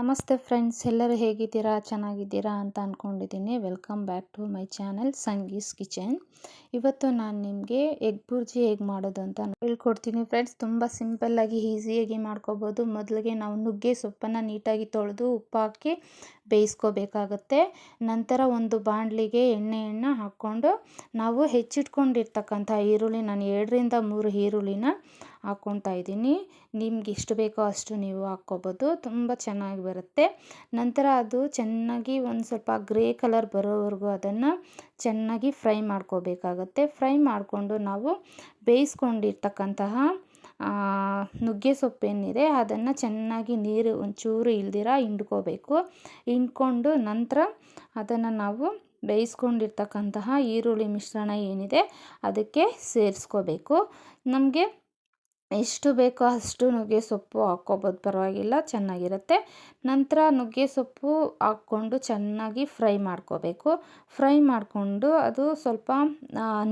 ನಮಸ್ತೆ ಫ್ರೆಂಡ್ಸ್, ಎಲ್ಲರೂ ಹೇಗಿದ್ದೀರಾ? ಚೆನ್ನಾಗಿದ್ದೀರಾ ಅಂತ ಅಂದ್ಕೊಂಡಿದ್ದೀನಿ welcome back to my channel Sangee's kitchen ಇವತ್ತು ನಾನು ನಿಮಗೆ ಎಗ್ ಬುರ್ಜಿ ಹೇಗೆ ಮಾಡೋದು ಅಂತ ಹೇಳ್ಕೊಡ್ತೀನಿ ಫ್ರೆಂಡ್ಸ್. ತುಂಬ ಸಿಂಪಲ್ಲಾಗಿ ಈಸಿಯಾಗಿ ಮಾಡ್ಕೋಬೋದು. ಮೊದಲಿಗೆ ನಾವು ನುಗ್ಗೆ ಸೊಪ್ಪನ್ನು ನೀಟಾಗಿ ತೊಳೆದು ಉಪ್ಪು ಹಾಕಿ ಬೇಯಿಸ್ಕೋಬೇಕಾಗತ್ತೆ. ನಂತರ ಒಂದು ಬಾಣಲಿಗೆ ಎಣ್ಣೆಯನ್ನು ಹಾಕ್ಕೊಂಡು ನಾವು ಹೆಚ್ಚಿಟ್ಕೊಂಡಿರ್ತಕ್ಕಂಥ ಈರುಳ್ಳಿ, ನಾನು ಎರಡರಿಂದ ಮೂರು ಈರುಳ್ಳಿನ ಹಾಕ್ಕೊತಾ ಇದ್ದೀನಿ. ನಿಮ್ಗೆ ಎಷ್ಟು ಬೇಕೋ ಅಷ್ಟು ನೀವು ಹಾಕ್ಕೋಬೋದು. ತುಂಬ ಚೆನ್ನಾಗಿ ಬರುತ್ತೆ. ನಂತರ ಅದು ಚೆನ್ನಾಗಿ ಒಂದು ಸ್ವಲ್ಪ ಗ್ರೇ ಕಲರ್ ಬರೋವರೆಗೂ ಅದನ್ನು ಚೆನ್ನಾಗಿ ಫ್ರೈ ಮಾಡ್ಕೋಬೇಕಾಗತ್ತೆ. ಫ್ರೈ ಮಾಡಿಕೊಂಡು ನಾವು ಬೇಯಿಸ್ಕೊಂಡಿರ್ತಕ್ಕಂತಹ ನುಗ್ಗೆ ಸೊಪ್ಪೇನಿದೆ ಅದನ್ನು ಚೆನ್ನಾಗಿ ನೀರು ಒಂಚೂರು ಇಲ್ದಿರ ಹಿಂಡ್ಕೋಬೇಕು. ಹಿಂಡ್ಕೊಂಡು ನಂತರ ಅದನ್ನು ನಾವು ಬೇಯಿಸ್ಕೊಂಡಿರ್ತಕ್ಕಂತಹ ಈರುಳ್ಳಿ ಮಿಶ್ರಣ ಏನಿದೆ ಅದಕ್ಕೆ ಸೇರಿಸ್ಕೋಬೇಕು. ನಮಗೆ ಎಷ್ಟು ಬೇಕೋ ಅಷ್ಟು ನುಗ್ಗೆ ಸೊಪ್ಪು ಹಾಕ್ಕೋಬೋದು. ಪರವಾಗಿಲ್ಲ, ಚೆನ್ನಾಗಿರುತ್ತೆ. ನಂತರ ನುಗ್ಗೆ ಸೊಪ್ಪು ಹಾಕ್ಕೊಂಡು ಚೆನ್ನಾಗಿ ಫ್ರೈ ಮಾಡ್ಕೋಬೇಕು. ಫ್ರೈ ಮಾಡಿಕೊಂಡು ಅದು ಸ್ವಲ್ಪ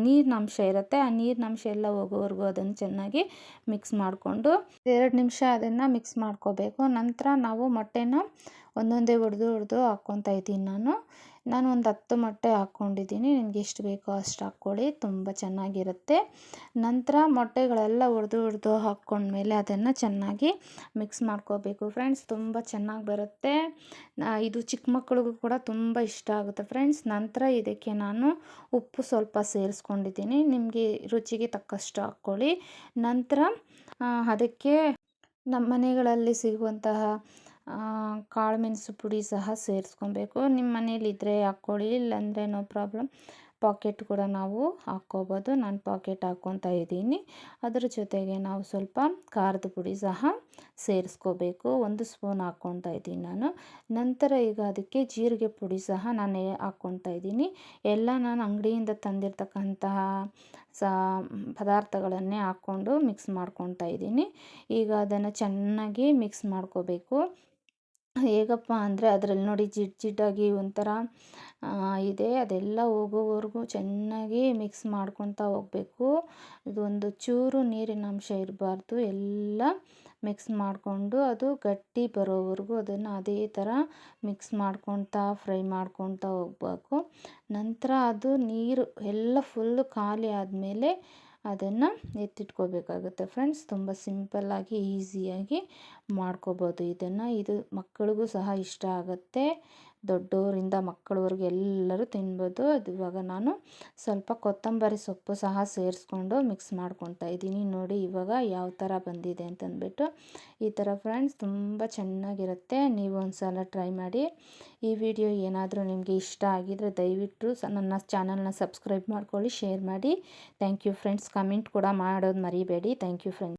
ನೀರಿನಂಶ ಇರುತ್ತೆ. ಆ ನೀರಿನಂಶ ಎಲ್ಲ ಹೋಗೋವರೆಗೂ ಅದನ್ನು ಚೆನ್ನಾಗಿ ಮಿಕ್ಸ್ ಮಾಡಿಕೊಂಡು ಎರಡು ನಿಮಿಷ ಅದನ್ನು ಮಿಕ್ಸ್ ಮಾಡ್ಕೋಬೇಕು. ನಂತರ ನಾವು ಮೊಟ್ಟೆನ ಒಂದೊಂದೇ ಹೊಡೆದು ಹೊಡೆದು ಹಾಕ್ಕೊತಾ ಇದ್ದೀನಿ ನಾನು. ನಾನು ಒಂದು ಹತ್ತು ಮೊಟ್ಟೆ ಹಾಕ್ಕೊಂಡಿದ್ದೀನಿ. ನಿಮ್ಗೆ ಎಷ್ಟು ಬೇಕೋ ಅಷ್ಟು ಹಾಕ್ಕೊಳ್ಳಿ. ತುಂಬ ಚೆನ್ನಾಗಿರುತ್ತೆ. ನಂತರ ಮೊಟ್ಟೆಗಳೆಲ್ಲ ಹೊಡೆದು ಹೊಡೆದು ಹಾಕ್ಕೊಂಡ್ಮೇಲೆ ಅದನ್ನು ಚೆನ್ನಾಗಿ ಮಿಕ್ಸ್ ಮಾಡ್ಕೋಬೇಕು. ಫ್ರೆಂಡ್ಸ್ ತುಂಬ ಚೆನ್ನಾಗಿ ಬರುತ್ತೆ. ಇದು ಚಿಕ್ಕ ಮಕ್ಕಳಿಗೂ ಕೂಡ ತುಂಬ ಇಷ್ಟ ಆಗುತ್ತೆ ಫ್ರೆಂಡ್ಸ್ ನಂತರ ಇದಕ್ಕೆ ನಾನು ಉಪ್ಪು ಸ್ವಲ್ಪ ಸೇರಿಸ್ಕೊಂಡಿದ್ದೀನಿ. ನಿಮಗೆ ರುಚಿಗೆ ತಕ್ಕಷ್ಟು ಹಾಕ್ಕೊಳ್ಳಿ. ನಂತರ ಅದಕ್ಕೆ ನಮ್ಮ ಮನೆಗಳಲ್ಲಿ ಸಿಗುವಂತಹ ಕಾಳುಮೆಣಸು ಪುಡಿ ಸಹ ಸೇರಿಸ್ಕೊಬೇಕು. ನಿಮ್ಮ ಮನೇಲಿದ್ದರೆ ಹಾಕ್ಕೊಳ್ಳಿ, ಇಲ್ಲಾಂದರೆ ನೋ ಪ್ರಾಬ್ಲಮ್ ಪಾಕೆಟ್ ಕೂಡ ನಾವು ಹಾಕ್ಕೋಬೋದು. ನಾನು ಪಾಕೆಟ್ ಹಾಕ್ಕೊತಾ ಇದ್ದೀನಿ. ಅದರ ಜೊತೆಗೆ ನಾವು ಸ್ವಲ್ಪ ಖಾರದ ಪುಡಿ ಸಹ ಸೇರಿಸ್ಕೋಬೇಕು. ಒಂದು ಸ್ಪೂನ್ ಹಾಕ್ಕೊತಾ ಇದ್ದೀನಿ ನಾನು. ನಂತರ ಈಗ ಅದಕ್ಕೆ ಜೀರಿಗೆ ಪುಡಿ ಸಹ ನಾನು ಹಾಕ್ಕೊತಾ ಇದ್ದೀನಿ. ಎಲ್ಲ ನಾನು ಅಂಗಡಿಯಿಂದ ತಂದಿರ್ತಕ್ಕಂತಹ ಸ, ಪದಾರ್ಥಗಳನ್ನೇ ಹಾಕ್ಕೊಂಡು ಮಿಕ್ಸ್ ಮಾಡ್ಕೊತಾ ಇದ್ದೀನಿ. ಈಗ ಅದನ್ನು ಚೆನ್ನಾಗಿ ಮಿಕ್ಸ್ ಮಾಡ್ಕೋಬೇಕು. ಹೇಗಪ್ಪ ಅಂದರೆ ಅದರಲ್ಲಿ ನೋಡಿ ಜಿಡ್ ಜಿಡ್ಡಾಗಿ ಒಂಥರ ಇದೆ. ಅದೆಲ್ಲ ಹೋಗೋವರೆಗೂ ಚೆನ್ನಾಗಿ ಮಿಕ್ಸ್ ಮಾಡ್ಕೊತಾ ಹೋಗಬೇಕು. ಇದೊಂದು ಚೂರು ನೀರಿನ ಅಂಶ ಇರಬಾರ್ದು. ಎಲ್ಲ ಮಿಕ್ಸ್ ಮಾಡಿಕೊಂಡು ಅದು ಗಟ್ಟಿ ಬರೋವರೆಗೂ ಅದನ್ನು ಅದೇ ಥರ ಮಿಕ್ಸ್ ಮಾಡ್ಕೊತಾ ಫ್ರೈ ಮಾಡ್ಕೊತಾ ಹೋಗಬೇಕು. ನಂತರ ಅದು ನೀರು ಎಲ್ಲ ಫುಲ್ಲು ಖಾಲಿ ಆದಮೇಲೆ ಅದನ್ನು ಎತ್ತಿಟ್ಕೋಬೇಕಾಗುತ್ತೆ ಫ್ರೆಂಡ್ಸ್. ತುಂಬ ಸಿಂಪಲ್ಲಾಗಿ ಈಸಿಯಾಗಿ ಮಾಡ್ಕೋಬೋದು ಇದನ್ನು. ಇದು ಮಕ್ಕಳಿಗೂ ಸಹ ಇಷ್ಟ ಆಗುತ್ತೆ. ದೊಡ್ಡವರಿಂದ ಮಕ್ಕಳವರೆಗೂ ಎಲ್ಲರೂ ತಿನ್ಬೋದು. ಅದು ಇವಾಗ ನಾನು ಸ್ವಲ್ಪ ಕೊತ್ತಂಬರಿ ಸೊಪ್ಪು ಸಹ ಸೇರಿಸ್ಕೊಂಡು ಮಿಕ್ಸ್ ಮಾಡ್ಕೊತಾ ಇದ್ದೀನಿ. ನೋಡಿ ಇವಾಗ ಯಾವ ಥರ ಬಂದಿದೆ ಅಂತಂದ್ಬಿಟ್ಟು. ಈ ಥರ ಫ್ರೆಂಡ್ಸ್ ತುಂಬ ಚೆನ್ನಾಗಿರುತ್ತೆ. ನೀವು ಒಂದು ಸಲ ಟ್ರೈ ಮಾಡಿ. ಈ ವಿಡಿಯೋ ಏನಾದರೂ ನಿಮಗೆ ಇಷ್ಟ ಆಗಿದರೆ ದಯವಿಟ್ಟು ನನ್ನ ಚಾನಲ್ನ ಸಬ್ಸ್ಕ್ರೈಬ್ ಮಾಡ್ಕೊಳ್ಳಿ, ಶೇರ್ ಮಾಡಿ. Thank you friends. ಕಮೆಂಟ್ ಕೂಡ ಮಾಡೋದು ಮರಿಬೇಡಿ. Thank you friends.